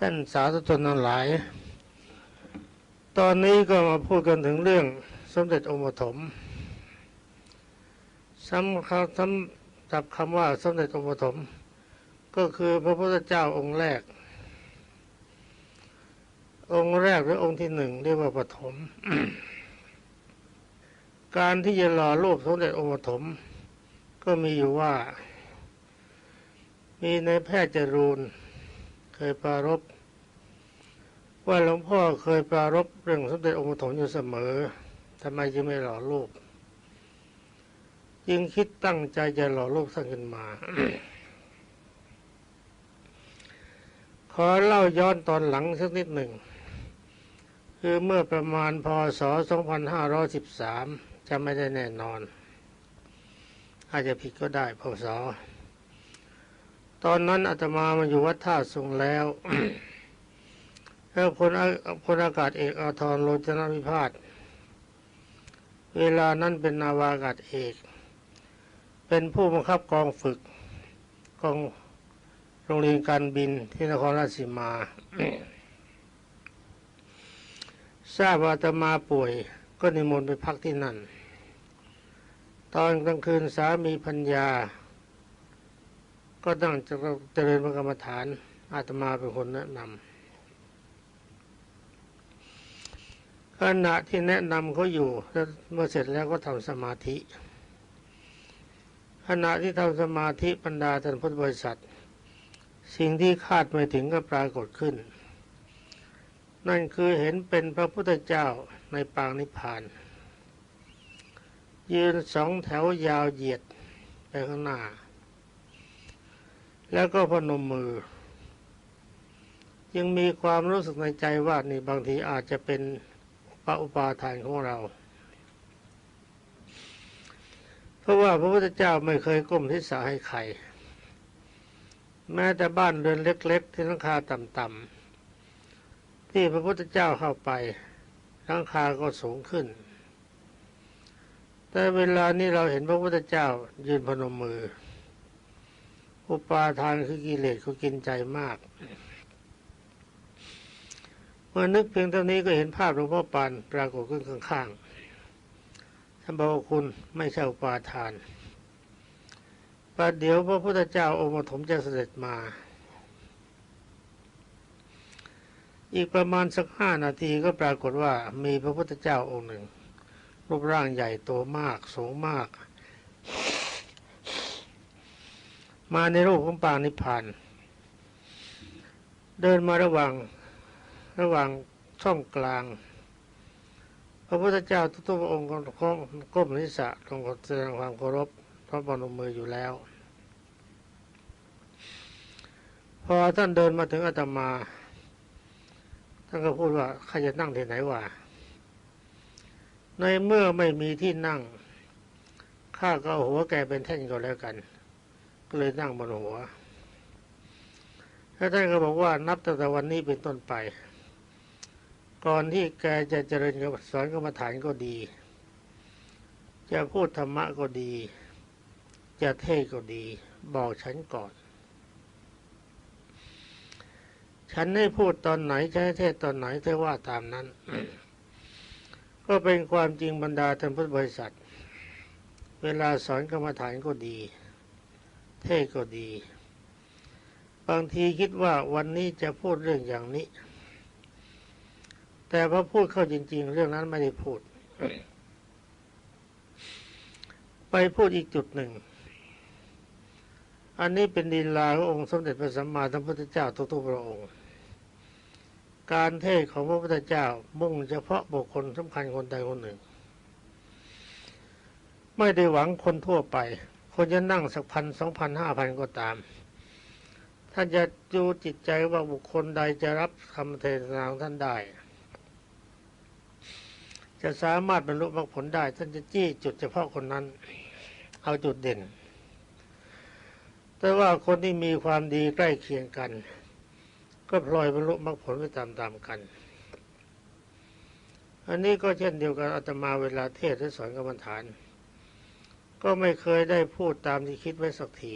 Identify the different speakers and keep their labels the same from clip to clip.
Speaker 1: ท่านสาธุชนทั้งหลาย ตอนนี้ก็มาพูดกันถึงเรื่องสมเด็จองค์ปฐมสำคัญสำจับคำว่าสมเด็จองค์ปฐมก็คือพระพุทธเจ้าองค์แรก องค์แรกหรือองค์ที่หนึ่งเรียกว่าปฐมการที่จะหล่อรูปสมเด็จองค์ปฐมก็มีอยู่ว่า มีในแพทย์จรูน เคยปรารบว่าหลวงพ่อเคยปรารบเรื่องสมเด็จองค์ปฐมอยู่เสมอทำไมจึงไม่หล่อรูปจึงคิดตั้งใจจะหล่อรูปสร้างขึ้นมา ขอเล่าย้อนตอนหลังสักนิดหนึ่ง คือเมื่อประมาณพศ 2513 จะไม่ได้แน่นอน อาจจะผิดก็ได้พศ ตอนนั้นอาตมามาอยู่วัดท่าสุงแล้วแล้วพลอาพลอากาศเอกอาทรโรจนวิพาทเวลานั้นเป็นนาวาอากาศเอก เป็นผู้บังคับกองฝึกกองโรงเรียนการบินที่นครราชสีมาทราบว่าอาตมาป่วยก็นิมนต์ไปพักที่นั่น ตอนกลางคืนสามีพัญญา ก็ตั้งจะเจริญพระกรรมฐาน อาตมาเป็นคนแนะนำขณะที่แนะนำเขาอยู่แล้วเมื่อเสร็จแล้วก็ทำสมาธิ ขณะที่ทำสมาธิบรรดาท่านพุทธบริษัท สิ่งที่คาดไม่ถึงก็ปรากฏขึ้น นั่นคือเห็นเป็นพระพุทธเจ้าในปางนิพพาน ยืนสองแถวยาวเหยียดไปข้างหน้า แล้วก็พนมมือ ยังมีความรู้สึกในใจว่านี่บางทีอาจจะเป็นพระอุปาทานของเรา เพราะว่าพระพุทธเจ้าไม่เคยก้มทิศาให้ใคร แม้แต่บ้านเรือนเล็ก ๆ ที่หลังคาต่ำๆที่พระพุทธเจ้าเข้าไปหลังคาก็สูงขึ้น แต่เวลานี้เราเห็นพระพุทธเจ้ายืนพนมมือ อุปาทานคือกิเลสเขากินใจมาก เมื่อนึกเพียงเท่านี้ก็เห็นภาพหลวงพ่อปานปรากฏขึ้นข้างๆท่านบอกว่าคุณไม่ใช่อุปาทานประเดี๋ยวพระพุทธเจ้าองค์ปฐมจะเสด็จมา อีกประมาณสักห้านาทีก็ปรากฏว่ามีพระพุทธเจ้าองค์หนึ่ง รูปร่างใหญ่โตมากสูงมาก มาในรูปของปางนิพพาน เดินมาระหว่างระหว่างช่องกลาง พระพุทธเจ้าทุกพระองค์ก็ก้มนิสะลงแสดงความเคารพพระบนมืออยู่แล้ว พอท่านเดินมาถึงอาตมา ท่านก็พูดว่าใครจะนั่งที่ไหนวะในเมื่อไม่มีที่นั่งข้าก็เอาหัวแกเป็นแท่นก็แล้วกัน ก็เลยนั่งบนหัวแล้วท่านก็บอกว่านับตั้งแต่วันนี้เป็นต้นไป ก่อนที่แกจะเจริญกับสอนกรรมฐานก็ดี จะพูดธรรมะก็ดี จะเทศก็ดี บอกฉันก่อน ฉันให้พูดตอนไหนจะให้เทศตอนไหนเธอว่าตามนั้น ก็เป็นความจริงบรรดาท่านพุทธบริษัท เวลาสอนกรรมฐานก็ดี เทศก็ดี บางทีคิดว่าวันนี้จะพูดเรื่องอย่างนี้ แต่พอพูดเข้าจริง ๆ เรื่องนั้นไม่ได้พูด ไปพูดอีกจุดหนึ่ง อันนี้เป็นดีลาขององค์สมเด็จพระสัมมาสัมพุทธเจ้าทุกๆพระองค์การเทศของพระพุทธเจ้ามุ่งเฉพาะบุคคลสำคัญคนใดคนหนึ่ง ไม่ได้หวังคนทั่วไป คนจะนั่งสักพันสองพันห้าพันก็ตามท่านจะดูจิตใจว่าบุคคลใดจะรับคำเทศนาของท่านได้ จะสามารถบรรลุมรรคผลได้ ท่านจะจี้จุดเฉพาะคนนั้น เอาจุดเด่น แต่ว่าคนที่มีความดีใกล้เคียงกัน ก็พลอยบรรลุมรรคผลไปตามๆกัน อันนี้ก็เช่นเดียวกันอาตมาเวลาเทศน์และสอนกรรมฐาน ก็ไม่เคยได้พูดตามที่คิดไว้สักที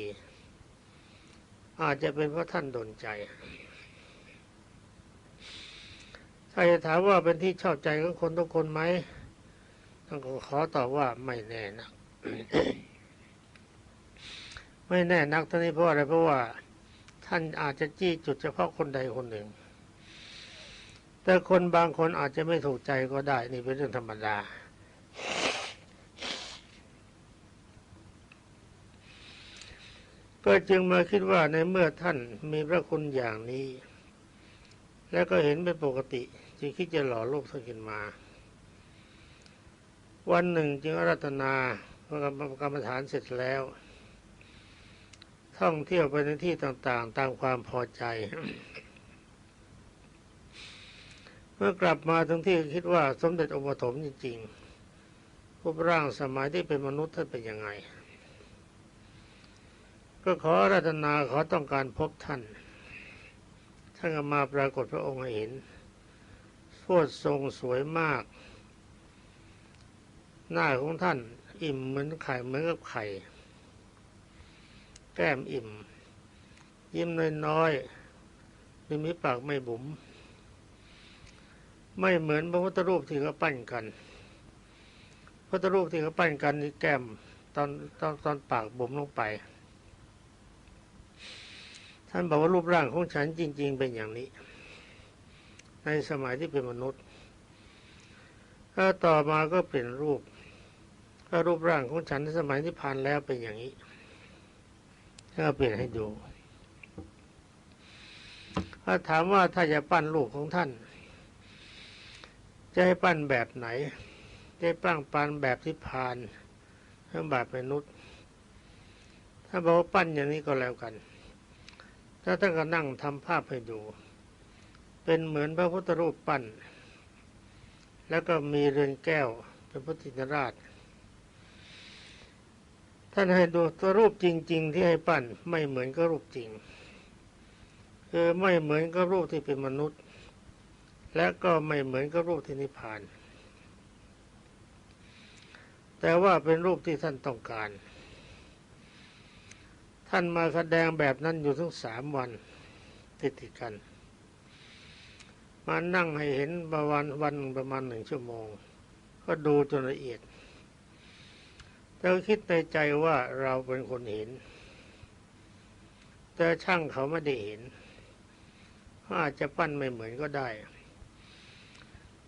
Speaker 1: อาจจะเป็นเพราะท่านดนใจรจะถามว่าเป็นที่ชอบใจของคนทุกคนไหมท่านก็ขอตอบว่าไม่แน่นักไม่แน่นักท่านนี้เพราะอะไรเพราะว่า ท่านอาจจะจี้จุดเฉพาะคนใดคนหนึ่ง แต่คนบางคนอาจจะไม่ถูกใจก็ได้ นี่เป็นเรื่องธรรมดา ก็จึงมาคิดว่าในเมื่อท่านมีพระคุณอย่างนี้ แล้วก็เห็นเป็นปกติ จึงคิดจะหล่อโลกท่านขึ้นมา วันหนึ่งจึงอารัตนาพระกรรมฐานเสร็จแล้ว ท่องเที่ยวไปในที่ต่างๆ ตามความพอใจเมื่อกลับมาถึงที่คิดว่าสมเด็จองค์ปฐมจริงๆรูปร่างสมัยที่เป็นมนุษย์ท่านเป็นยังไง ก็ขอรัตนาขอต้องการพบท่าน ท่านก็มาปรากฏพระองค์เห็นโพดทรงสวยมาก หน้าของท่านอิ่มเหมือนไข่เหมือนกับไข่ แก้มอิ่ม ยิ้มน้อยๆริมีปากไม่บุ๋ม ไม่เหมือนพระพุทธรูปที่เขาปั้นกันพระพุทธรูปที่เขาปั้นกันนี่แก้มตอนตอนตอนปากบุ๋มลงไป ท่านบอกว่ารูปร่างของฉันจริง ๆ เป็นอย่างนี้ ในสมัยที่เป็นมนุษย์ถ้าต่อมาก็เปลี่ยนรูปถ้ารูปร่างของฉันในสมัยที่ผ่านแล้วเป็นอย่างนี้ถ้าเปลี่ยนให้ดูถ้าถามว่าถ้าจะปั้นรูปของท่าน จะให้ปั้นแบบไหน จะให้ปั้นปานแบบที่ผ่านหรือแบบมนุษย์ ถ้าบอกว่าปั้นอย่างนี้ก็แล้วกัน ถ้าท่านก็นั่งทำภาพให้ดู เป็นเหมือนพระพุทธรูปปั้น แล้วก็มีเรือนแก้วเป็นพุทธินราช ท่านให้ดูตัวรูปจริง ๆ ที่ให้ปั้นไม่เหมือนกับรูปจริง คือไม่เหมือนกับรูปที่เป็นมนุษย์ และก็ไม่เหมือนกับรูปที่นิพพาน แต่ว่าเป็นรูปที่ท่านต้องการ ท่านมาแสดงแบบนั้นอยู่ทั้งสามวันติดติดกัน มานั่งให้เห็นประวันวันประมาณหนึ่งชั่วโมง ก็ดูจนละเอียดแต่คิดในใจว่าเราเป็นคนเห็น แต่ช่างเขาไม่ได้เห็นเขาอาจจะปั้นไม่เหมือนก็ได้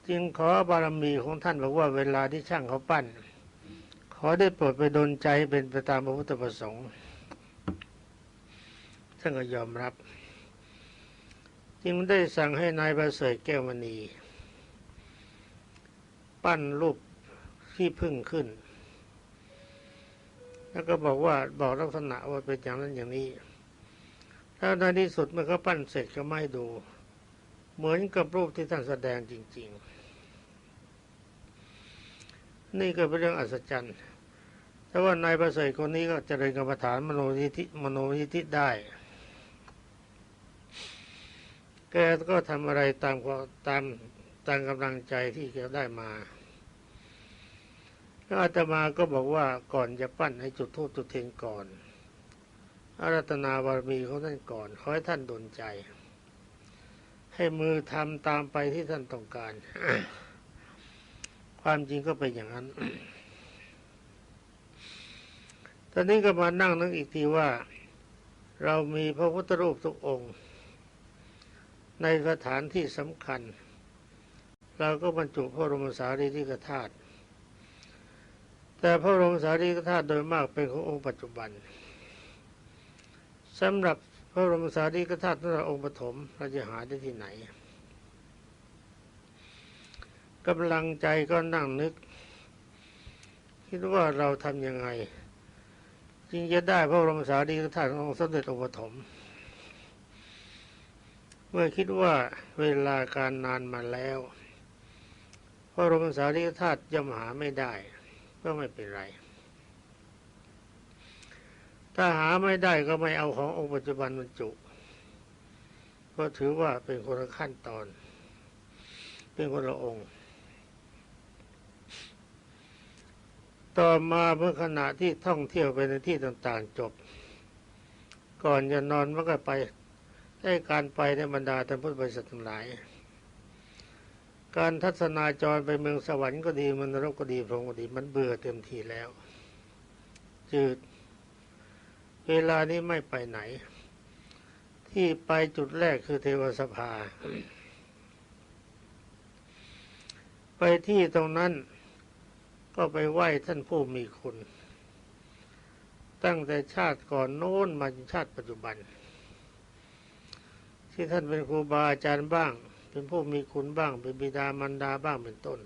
Speaker 1: จึงขอบารมีของท่านบอกว่าเวลาที่ช่างเขาปั้น ขอได้โปรดไปดลใจเป็นไปตามพระพุทธประสงค์ ท่านก็ยอมรับ จึงได้สั่งให้นายประเสริฐแก้วมณี ปั้นรูปที่พึ่งขึ้น แล้วก็บอกว่าบอกลักษณะว่าเป็นอย่างนั้นอย่างนี้ถ้าในที่สุดมื่อเขาปั้นเสร็จก็ไม่ดู เหมือนกับรูปที่ท่านแสดงจริง ๆ นี่ก็เป็นเรื่องอัศจรรย์แต่ว่านายประเสริฐคนนี้ก็เจริญกรรมฐานมโนยิธิมโนยิธิได้ แกก็ทำอะไรตามตามตามกำลังใจที่แกได้มาอาตมาก็บอกว่าก่อนจะปั้นให้จุดธูปจุดเทียนก่อนอารัตนาบารมีของท่านก่อนขอให้ท่านดลใจ ให้มือทำตามไปที่ท่านต้องการ ความจริงก็เป็นอย่างนั้น ตอนนี้ก็มานั่งนึกอีกทีว่า เรามีพระพุทธรูปทุกองค์ ในสถานที่สำคัญ เราก็บรรจุพระบรมสารีริกธาตุแต่พระบรมสารีริกธาตุโดยมากเป็นขององค์ปัจจุบันสำหรับพระบรมสารีริกธาตุสำหรับองค์ปฐมเราจะหาได้ที่ไหนกำลังใจก็นั่งนึก คิดว่าเราทำยังไง จึงจะได้พระบรมสารีริกธาตุของสมเด็จองค์ปฐม เมื่อคิดว่าเวลาการนานมาแล้วพระรมสารีริธาตุย่อมหาไม่ได้ก็ไม่เป็นไร ถ้าหาไม่ได้ก็ไม่เอาขององค์ปัจจุบันบรรจุ ก็ถือว่าเป็นคนละขั้นตอน เป็นคนละองค์ ต่อมาเมื่อขณะที่ท่องเที่ยวไปในที่ต่างๆจบ ก่อนจะนอนมันก็ไป ได้การไปในบรรดาท่านพุทธบริษัททั้งหลาย การทัศนาจรไปเมืองสวรรค์ก็ดีมันนรกก็ดีพรหมก็ดี มันเบื่อเต็มทีแล้ว จืด เวลานี้ไม่ไปไหน ที่ไปจุดแรกคือเทวสภา ไปที่ตรงนั้นก็ไปไหว้ท่านผู้มีคุณ ตั้งแต่ชาติก่อนโน้นมาจนชาติปัจจุบัน ที่ท่านเป็นครูบาอาจารย์บ้าง เป็นผู้มีคุณบ้าง เป็นบิดามารดาบ้างเป็นต้น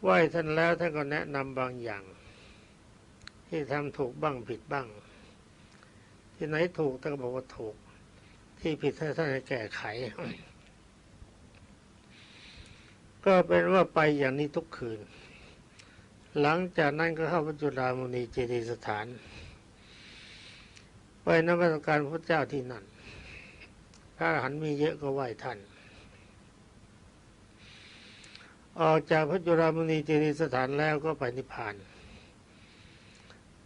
Speaker 1: ไหว้ท่านแล้วท่านก็แนะนำบางอย่าง ที่ทำถูกบ้างผิดบ้าง ที่ไหนถูกท่านก็บอกว่าถูก ที่ผิดท่านท่านให้แก้ไข ก็เป็นว่าไปอย่างนี้ทุกคืน หลังจากนั้นก็เข้าพระจุฬามณีเจดีย์สถาน ไปนมัสการพระเจ้าที่นั่น พระอรหันต์มีเยอะก็ไหว้ท่าน ออกจากพระจุฬามณีเจดียสถานแล้วก็ไปนิพพาน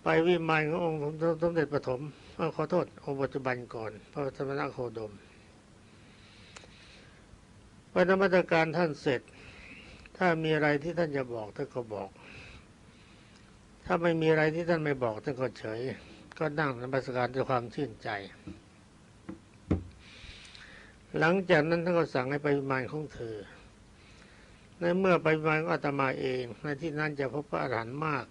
Speaker 1: ไปวิมานขององค์สมเด็จปฐมเขอโทษ องค์ปัจจุบันก่อนพระธรรมนักโคดมไปนมัสการท่านเสร็จ ถ้ามีอะไรที่ท่านจะบอกท่านก็บอก ถ้าไม่มีอะไรที่ท่านไม่บอกท่านก็เฉย ก็นั่งนมัสการด้วยความชื่นใจ หลังจากนั้นท่านก็สั่งให้ไปวิมานของเธอ ในเมื่อไปวิมานอาตมาเอง ในที่นั้นจะพบพระอรหันต์มาก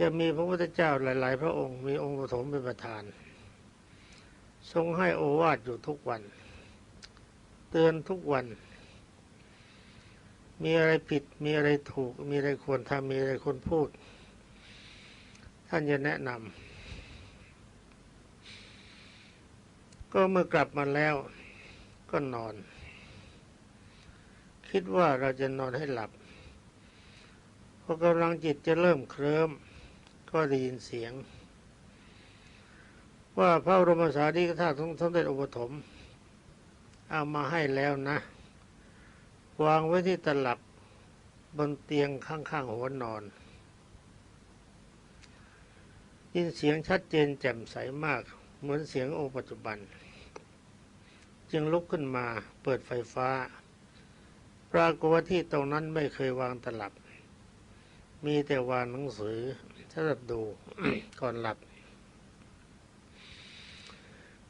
Speaker 1: จะมีพระพุทธเจ้าหลาย ๆ พระองค์มีองค์ปฐมเป็นประธาน ทรงให้โอวาทอยู่ทุกวัน เตือนทุกวัน มีอะไรผิดมีอะไรถูก มีอะไรควรทำมีอะไรควรพูด ท่านจะแนะนำก็เมื่อกลับมาแล้วก็นอน คิดว่าเราจะนอนให้หลับพอกำลังจิตจะเริ่มเคลิ้มก็ได้ยินเสียง ว่าพระบรมสารีริกธาตุของสมเด็จอุปถมเอามาให้แล้วนะ วางไว้ที่ตลับบนเตียงข้างๆหัวนอน ยินเสียงชัดเจนแจ่มใสมาก เหมือนเสียงองค์ปัจจุบัน จึงลุกขึ้นมาเปิดไฟฟ้า ปรากฏว่าที่ตรงนั้นไม่เคยวางตลับ มีแต่วางหนังสือสำหรับดูก่อนหลับ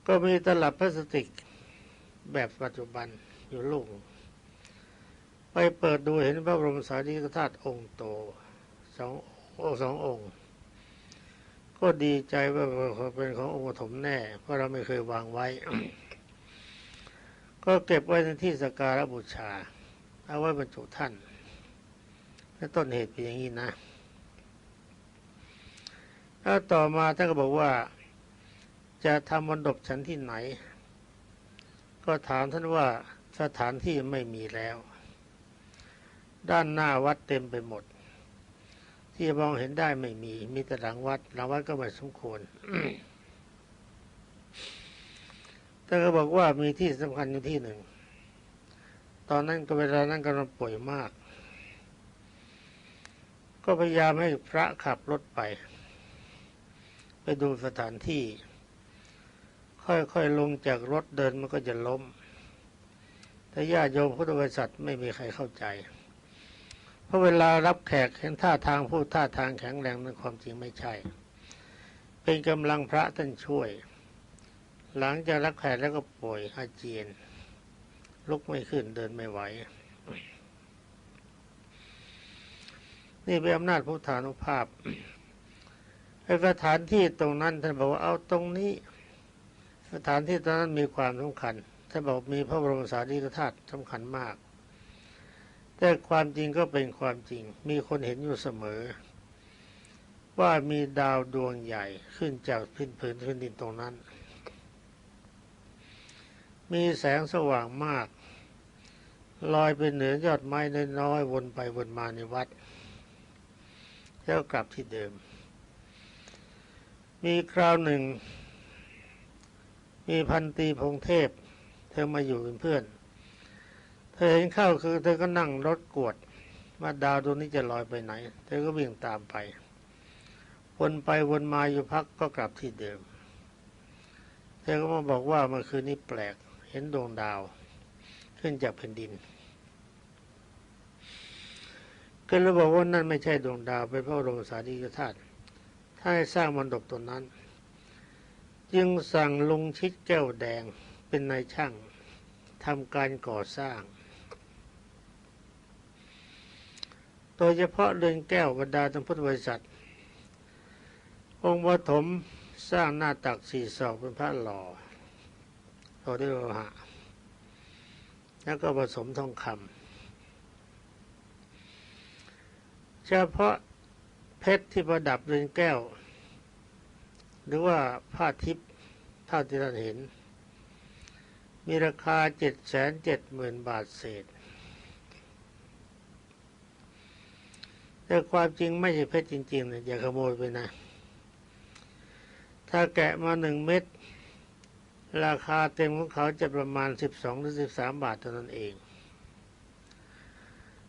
Speaker 1: ก็มีตลับพลาสติกแบบปัจจุบันอยู่ลูก ไปเปิดดูเห็นพระบรมสารีริกธาตุองค์โตสองสององค์ ก็ดีใจว่าเป็นขององค์ปฐมแน่ เพราะเราไม่เคยวางไว้ ก็เก็บไว้ในที่สการะบูชา เอาไว้บรรจุท่านและต้นเหตุเป็นอย่างนี้นะแล้วต่อมาท่านก็บอกว่า จะทำมนดบชั้นที่ไหน ก็ถามท่านว่าสถานที่ไม่มีแล้ว ด้านหน้าวัดเต็มไปหมด ที่มองเห็นได้ไม่มี มีแต่หลังวัดหลังวัดก็ไม่สมควรแต่ก็บอกว่ามีที่สำคัญอยู่ที่หนึ่ง ตอนนั้นก็เวลานั้นกำลังป่วยมาก ก็พยายามให้พระขับรถไป ไปดูสถานที่ ค่อยๆลงจากรถเดินมันก็จะล้มแต่ญาติโยมพุทธบริษัทไม่มีใครเข้าใจ เพราะเวลารับแขกเห็นท่าทางพูดท่าทางแข็งแรงนั้นความจริงไม่ใช่ เป็นกำลังพระท่านช่วย หลังจากรับแขกแล้วก็ป่วยอาเจียน ลุกไม่ขึ้นเดินไม่ไหว นี่เป็นอำนาจพุทธานุภาพไอ้สถานที่ตรงนั้นท่านบอกว่าเอาตรงนี้ สถานที่ตรงนั้นมีความสำคัญท่านบอกมีพระบรมสารีริกธาตุสำคัญมาก แต่ความจริงก็เป็นความจริง มีคนเห็นอยู่เสมอ ว่ามีดาวดวงใหญ่ขึ้นจากพื้นผืนพื้นดินตรงนั้น มีแสงสว่างมากลอยไปเหนือยอดไม้น้อยๆวนไปวนมาในวัด แล้วกลับที่เดิม มีคราวหนึ่ง มีพันตีพงเทพ เธอมาอยู่เป็นเพื่อน เธอเห็นเข้าคือ เธอก็นั่งรถกวดว่าดาวดวงนี้จะลอยไปไหน เธอก็วิ่งตามไป วนไปวนมาอยู่พักก็กลับที่เดิม เธอก็มาบอกว่าเมื่อคืนนี้แปลก เห็นดวงดาว ขึ้นจากแผ่นดิน ก็เลยบอกว่านั่นไม่ใช่ดวงดาวเป็นพระบรมสารีริกธาตุถ้าให้สร้างมณฑปตัวนั้น จึงสั่งลุงชิดแก้วแดงเป็นนายช่างทำการก่อสร้าง โดยเฉพาะเรือนแก้วบรรดาทั้งพุทธบริษัท องค์ปฐมสร้างหน้าตักสี่ศอกเป็นพระหล่อหล่อด้วยโลหะ แล้วก็ผสมทองคำเฉพาะเพชรที่ประดับเรือนแก้ว หรือว่าผ้าทิพย์เท่าที่เราเห็น มีราคาเจ็ดแสนเจ็ดหมื่นบาทเศษ แต่ความจริงไม่ใช่เพชรจริงๆนะอย่าขโมยไปนะ ถ้าแกะมาหนึ่งเม็ดราคาเต็มของเขาจะประมาณ12หรือ13บาทเท่านั้นเอง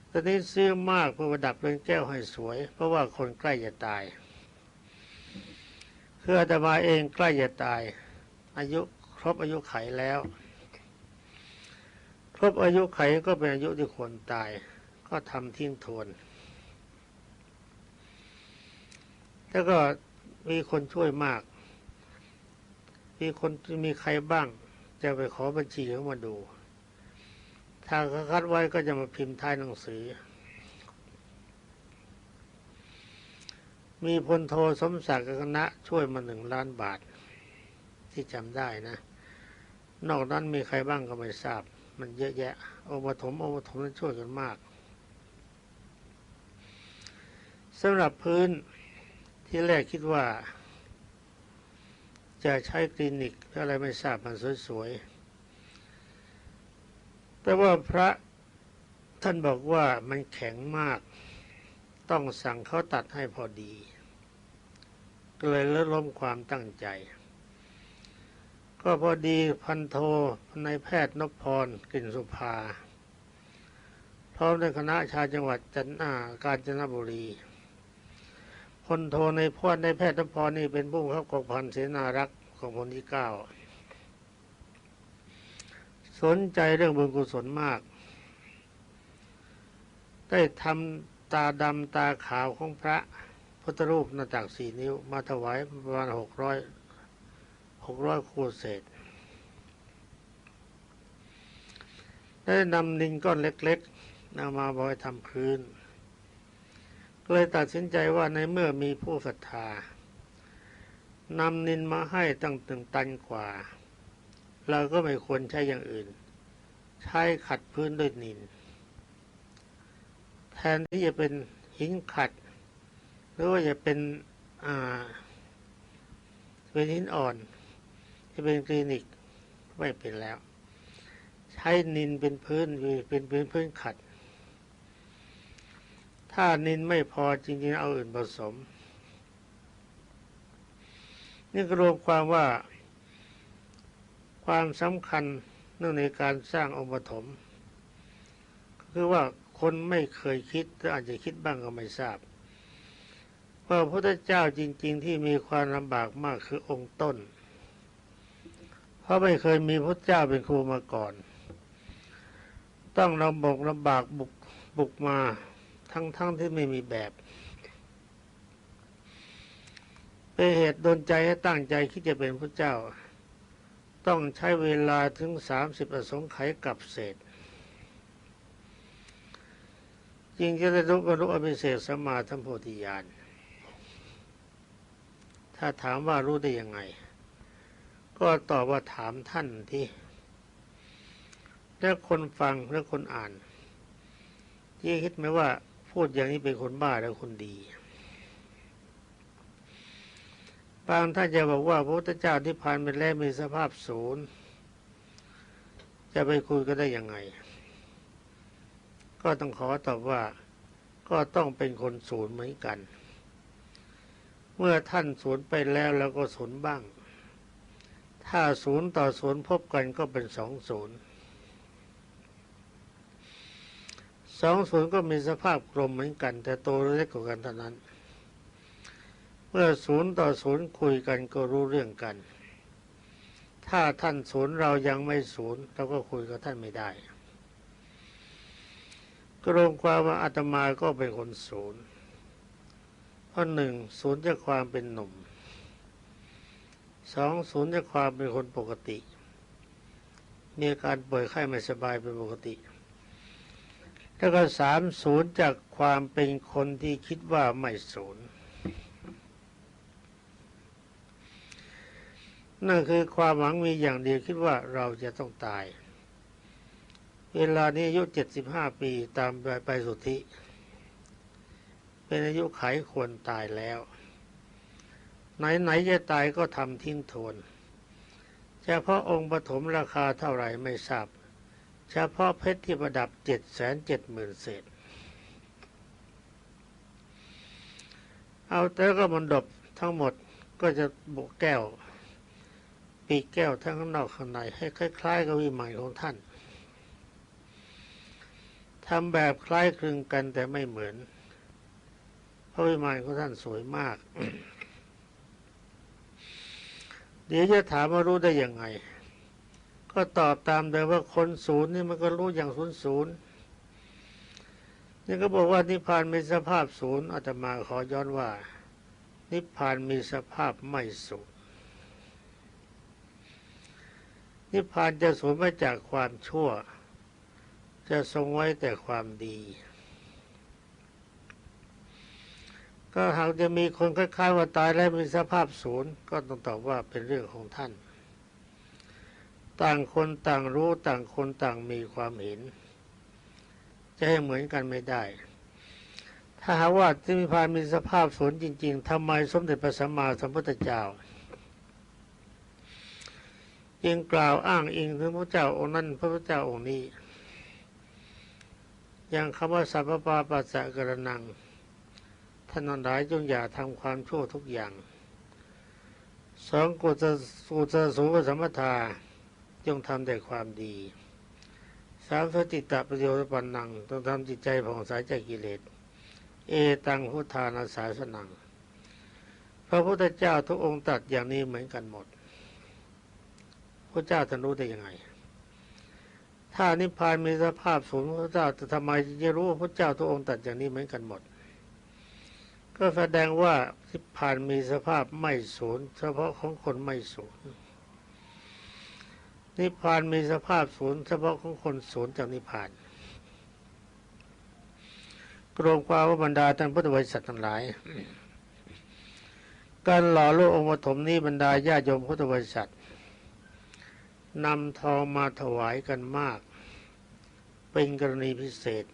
Speaker 1: ตอนนี้ซื้อมากเพื่อประดับเรือนแก้วให้สวย เพราะว่าคนใกล้จะตาย คืออาตมาเองใกล้จะตาย อายุครบอายุไขแล้ว ครบอายุไขก็เป็นอายุที่ควรตาย ก็ทำทิ้งทวน แล้วก็มีคนช่วยมาก มีคนมีใครบ้าง จะไปขอบัญชีเขามาดู ถ้าเขาคัดไว้ก็จะมาพิมพ์ท้ายหนังสือ มีพลโทสมศักดิ์กับคณะช่วยมาหนึ่งล้านบาท ที่จำได้นะ นอกนั้นมีใครบ้างก็ไม่ทราบ มันเยอะแยะองค์ปฐมองค์ปฐมนั้นช่วยกันมากสำหรับพื้น ที่แรกคิดว่า จะใช้คลินิกอะไรไม่ทราบมันสวยๆ แต่ว่าพระท่านบอกว่ามันแข็งมาก ต้องสั่งเขาตัดให้พอดี ก็เลยลดล้มความตั้งใจ ก็พอดีพันโทนายแพทย์นพพรกลิ่นสุภาพร้อมด้วยคณะชาวจังหวัดจันทร์กาญจนบุรี พลโทในพรในแพทย์นพพรนี่เป็นผู้เข้ากองพันเสนารักษ์ของพลที่เก้าสนใจเรื่องบุญกุศลมาก ได้ทำตาดำตาขาวของพระพุทธรูปหน้าตักสี่นิ้ว มาถวายประมาณหกร้อยหกร้อยคูเศษ ได้นำดินก้อนเล็กๆนำมาบอยทำพื้น เลยตัดสินใจว่าในเมื่อมีผู้ศรัทธานำนินมาให้ตั้งถึงตันกว่า เราก็ไม่ควรใช้อย่างอื่น ใช้ขัดพื้นด้วยนิน แทนที่จะเป็นหินขัด หรือว่าจะเป็นอ่าเป็นหินอ่อน ที่เป็นคลินิกไม่เป็นแล้ว ใช้นินเป็นพื้นเป็นพื้นพื้นขัด ถ้านินไม่พอจริงๆเอาอื่นผสม นี่ก็รวมความว่าความสำคัญเนื่องในการสร้างองค์ปฐมคือว่าคนไม่เคยคิดหรืออาจจะคิดบ้างก็ไม่ทราบว่าพระพุทธเจ้าจริง ๆ ที่มีความลำบากมากคือองค์ต้น เพราะไม่เคยมีพระเจ้าเป็นครูมาก่อน ต้องลำบากลำบากบุกบุกมา ทั้งๆทที่ไม่มีแบบเป็นเหตุดนใจให้ตั้งใจคิดจะเป็นพระเจ้า ต้องใช้เวลาถึงสามสิบอสงไขยกับเศษจึงจะได้รู้บรรลุอภิเศษสมาธรรมโพธิญาณถ้าถามว่ารู้ได้ยังไง ก็ตอบว่าถามท่านที่แล้วคนฟังและคนอ่านที่คิดไหมว่า พูดอย่างนี้เป็นคนบ้าแล้วคนดี บางท่านจะบอกว่าพระพุทธเจ้าที่ผ่านไปแล้วมีสภาพศูนย์ จะไปคุยก็ได้ยังไง ก็ต้องขอตอบว่าก็ต้องเป็นคนศูนย์เหมือนกัน เมื่อท่านศูนย์ไปแล้วเราก็ศูนย์บ้าง ถ้าศูนย์ต่อศูนย์พบกันก็เป็นสองศูนย์ สองศูนย์ก็มีสภาพกลมเหมือนกัน แต่โตเล็กกว่ากันเท่านั้น เมื่อศูนย์ต่อศูนย์คุยกันก็รู้เรื่องกัน ถ้าท่านศูนย์เรายังไม่ศูนย์เราก็คุยกับท่านไม่ได้ก็รวมความว่าอาตมาก็เป็นคนศูนย์เพราะหนึ่งศูนย์จากความเป็นหนุ่มสองศูนย์จากความเป็นคนปกติ มีอาการป่วยไข้ไม่สบายเป็นปกติ แล้วก็สามศูนย์จากความเป็นคนที่คิดว่าไม่ศูนย์นั่นคือความหวังมีอย่างเดียวคิดว่าเราจะต้องตาย เวลานี้อายุเจ็ดสิบห้าปีตามไปไปสุทธิ เป็นอายุไขควรตายแล้ว ไหนๆจะตายก็ทำทิ้งทวนเฉพาะองค์ปฐมราคาเท่าไหร่ไม่ทราบ เฉพาะเพชรที่ประดับเจ็ดแสนเจ็ดหมื่นเศษ เอาแต่ก็มันดบทั้งหมดก็จะบกแก้ว ปีแก้วทั้งข้างนอกข้างในให้คล้ายๆกับวิมานของท่านทำแบบคล้ายคลึงกันแต่ไม่เหมือน เพราะวิมานของท่านสวยมาก เดี๋ยวจะถามว่ารู้ได้ยังไง ก็ตอบตามเดิมว่าคนศูนย์นี่มันก็รู้อย่างศูนย์ศูนย์นี่ก็บอกว่านิพพานมีสภาพศูนย์อาตมาขอย้อนว่า นิพพานมีสภาพไม่ศูนย์นิพพานจะสูญมาจากความชั่ว จะทรงไว้แต่ความดี ก็หากจะมีคนคล้ายๆว่าตายแล้วมีสภาพศูนย์ก็ต้องตอบว่าเป็นเรื่องของท่าน ต่างคนต่างรู้ต่างคนต่างมีความเห็น จะให้เหมือนกันไม่ได้ ถ้าหากว่าที่นิพานมีสภาพศูนจริง ๆทำไมสมเด็จพระสัมมาสัมพุทธเจ้าจึงกล่าวอ้างอิงถึงพระเจ้าองค์นั้นพระพุทธเจ้าองค์นี้ อย่างคำว่าสัพพปาปัสสะกระนังท่านนั้นหลายจงอย่าทำความชั่วทุกอย่าง สองกุศลกุศลสูงสัมปทา จงทำแต่ความดีสามสติตะประโยชน์ปันนังต้องทำจิตใจผ่องใสจากกิเลส เอตังพุทธานาสาสนัง พระพุทธเจ้าทุกองค์ตัดอย่างนี้เหมือนกันหมด พระเจ้าท่านรู้ได้ยังไง ถ้านิพพานมีสภาพสูงพระเจ้าจะทำไมจะรู้พระเจ้าทุกองค์ตัดอย่างนี้เหมือนกันหมด ก็แสดงว่านิพพานมีสภาพไม่สูญเฉพาะของคนไม่สูญ นิพพานมีสภาพสูญเฉพาะของคนสูญจากนิพพานกรวมความว่าบรรดาท่านพุทธบริษัททั้งหลาย การหล่อโลกองค์ปฐมนี้บรรดาญาโยมพุทธบริษัทนำทองมาถวายกันมาก เป็นกรณีพิเศษ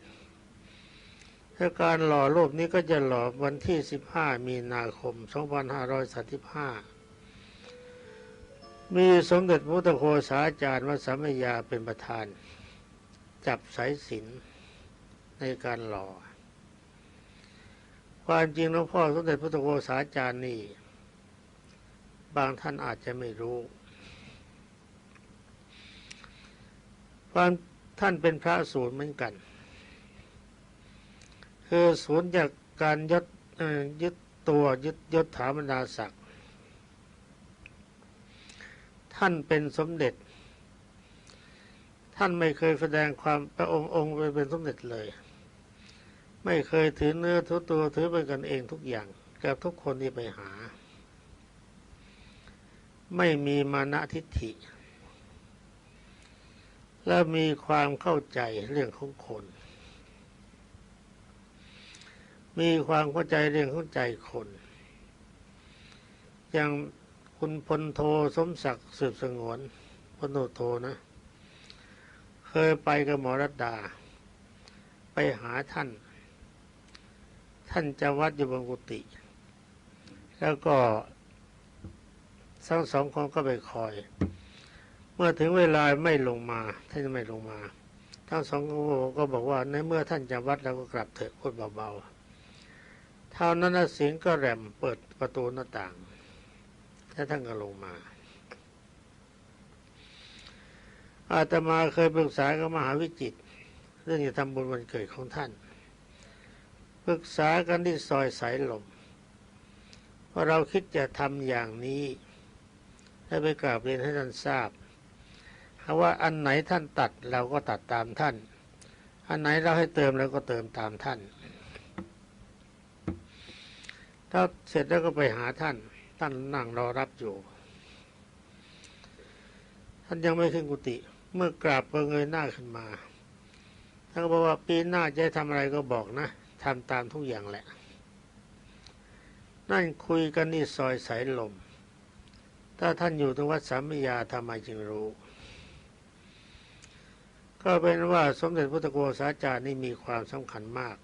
Speaker 1: ถ้าการหล่อรูปนี้ก็จะหล่อวันที่ 15 มีนาคม 2535 มีสมเด็จพระพุทธโฆษาจารย์วัดสามยาเป็นประธาน จับสายสินในการหล่อ ความจริงหลวงพ่อสมเด็จพระพุทธโฆษาจารย์นี่ บางท่านอาจจะไม่รู้ ความท่านเป็นพระศูนย์เหมือนกัน คือศูนย์จากการยึดยึดตัวยึดยศถาบรรดาศักดิ ท่านเป็นสมเด็จ ท่านไม่เคยแสดงความพระองค์องค์เป็นสมเด็จเลย ไม่เคยถือเนื้อถือตัวถือเป็นกันเองทุกอย่างกับทุกคนที่ไปหา ไม่มีมานะทิฏฐิ และมีความเข้าใจเรื่องของคน มีความเข้าใจเรื่องของใจคนอย่าง คุณพลโทสมศักดิ์สืบสงวนพลโทโทนะ เคยไปกับหมอรัตดา ไปหาท่าน ท่านจะวัดอยู่บนกุฏิแล้วก็ทั้งสองคนก็ไปคอย เมื่อถึงเวลาไม่ลงมา ท่านไม่ลงมา ทั้งสองคนก็บอกว่าในเมื่อท่านจะวัดแล้วก็กลับเถอะพูดเบาๆเท่านั้นเสียงก็แรมเปิดประตูหน้าต่าง แล้วท่านก็ลงมาอาตมาเคยปรึกษากับมหาวิจิต เรื่องจะทำบุญวันเกิดของท่าน ปรึกษากันที่ซอยสายลมว่าเราคิดจะทำอย่างนี้ให้ไปกราบเรียนให้ท่านทราบหากว่าอันไหนท่านตัดเราก็ตัดตามท่าน อันไหนเราให้เติมแล้วก็เติมตามท่าน ถ้าเสร็จแล้วก็ไปหาท่าน ท่านนั่งรอรับอยู่ ท่านยังไม่ขึ้นกุฏิเมื่อกราบก็เงยหน้าขึ้นมาท่านก็บอกว่าปีหน้าจะทำอะไรก็บอกนะทำตามทุกอย่างแหละ นั่นคุยกันนี่ซอยสายลม ถ้าท่านอยู่ตรงวัดสามยาทำไมจึงรู้ ก็เป็นว่าสมเด็จพระตะโกษาจารย์นี่มีความสำคัญมาก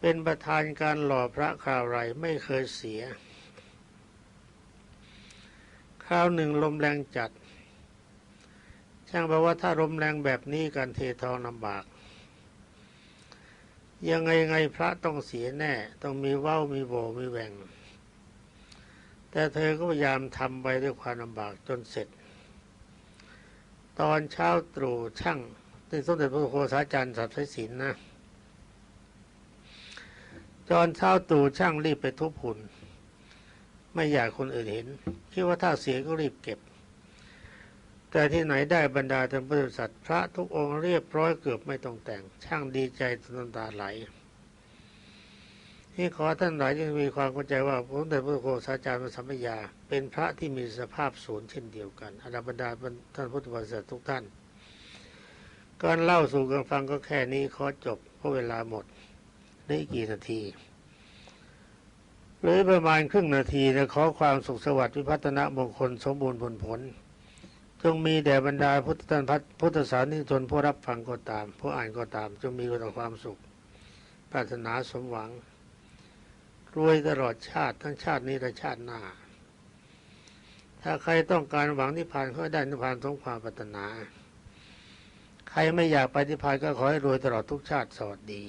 Speaker 1: เป็นประธานการหล่อพระคราวไรไม่เคยเสีย ราวหนึ่งลมแรงจัด ช่างบอกว่าถ้าลมแรงแบบนี้การเททองลำบาก ยังไงไงพระต้องเสียแน่ ต้องมีเว้ามีโบมีแหว่ง แต่เธอก็พยายามทำไปด้วยความลำบากจนเสร็จ ตอนเช้าตรู่ช่างในสมเด็จพระโคสาจารย์สัตย์ศิลนะตอนเช้าตรู่ช่างรีบไปทุบหุ่น ไม่อยากคนอื่นเห็น คิดว่าถ้าเสียก็รีบเก็บ แต่ที่ไหนได้บรรดาท่านพุทธศาสพระทุกองค์เรียบร้อยเกือบไม่ต้องแต่ง ช่างดีใจจนน้ำตาไหลที่ขอท่านหลายที่มีความเข้าใจว่าพระสมเด็จพระโคสาจารย์สัมมยา เป็นพระที่มีสภาพศูนย์เช่นเดียวกันอดาบรรดาท่านพุทธบริษัททุกท่าน การเล่าสู่กันฟังก็แค่นี้ขอจบเพราะเวลาหมดได้กี่นาที หลือประมาณครึ่งนาทีนะขอความสุขสวัสดิ์วิพัฒนมงคลสมบูรณ์ผลผล จงมีแด่บรรดาพุทธทานพัฒพุทธศาสนิกชนผู้รับฟังก็ตาม ผู้อ่านก็ตาม จงมีความสุข ปรารถนาสมหวัง รวยตลอดชาติทั้งชาตินี้และชาติหน้า ถ้าใครต้องการหวังนิพพานก็ได้นิพพานสมความปรารถนา ใครไม่อยากไปนิพพานก็ขอให้รวยตลอดทุกชาติสวัสดี